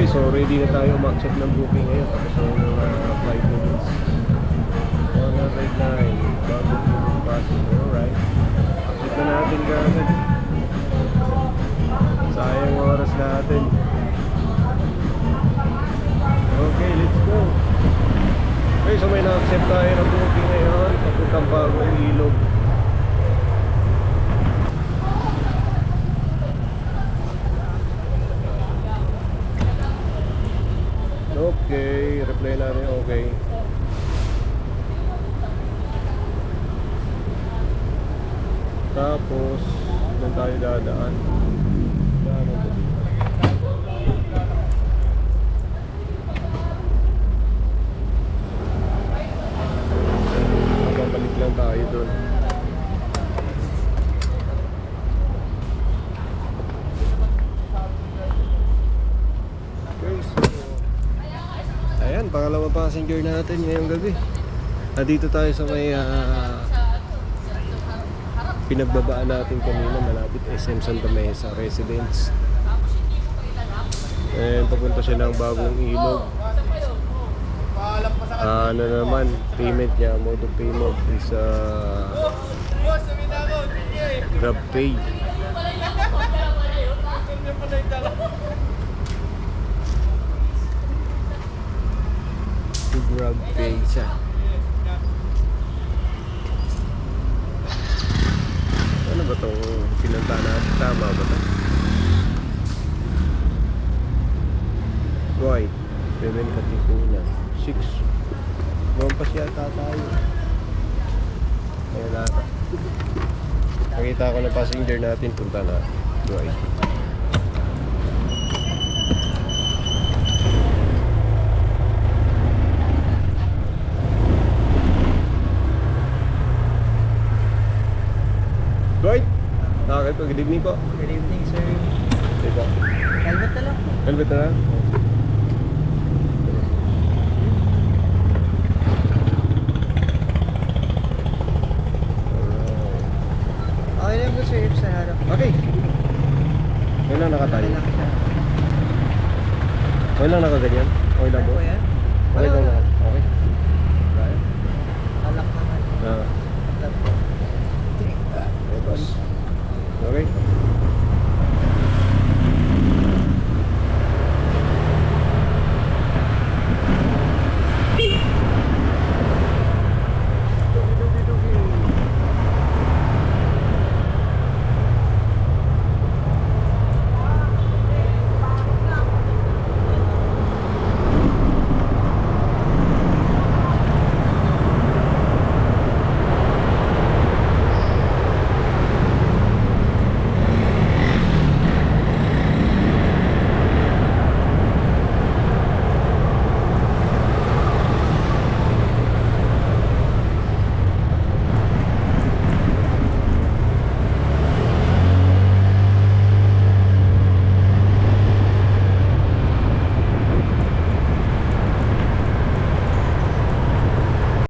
Okay, so ready na tayo mag-check ng booking ngayon. Tapos na yung uh, flight minutes. On a red line, bago yung passenger, alright. Check na natin kagad. Sayang oras natin. Okay, let's go. Okay, so may na-accept tayo ng booking ngayon. Papuntang bagong ilog. Okay, reply natin okay. Tapos, doon tayo dadaan. Daan ba dito? Babalik lang tayo doon. Okay, so Ayan, pangalawang passenger natin ngayong gabi. Nandito tayo sa may ah, pinagbabaan natin kanina malapit SM Santa Mesa Residence. And papunta siya ng bagong ilog. Ah, ano naman, payment niya, mode of payment is uh, GrabPay. Siya. Ano ba itong pinunta natin? Tama ba ito? Right. Seven Katipunan. Six. Lumampas yata tayo. Ayun nata. Nakita ko na passenger natin. Punta na. Right. Right. Nakakit po. Good evening po. Good evening, sir. Diba? Helmet na lang po. Helmet na lang. Okay lang po, sir, sa harap. Okay. Ngayon lang nakatayo. Okay lang nakaganyan. Okay lang Ano po. po? Okay lang Wala, naka. Okay. Right. Alak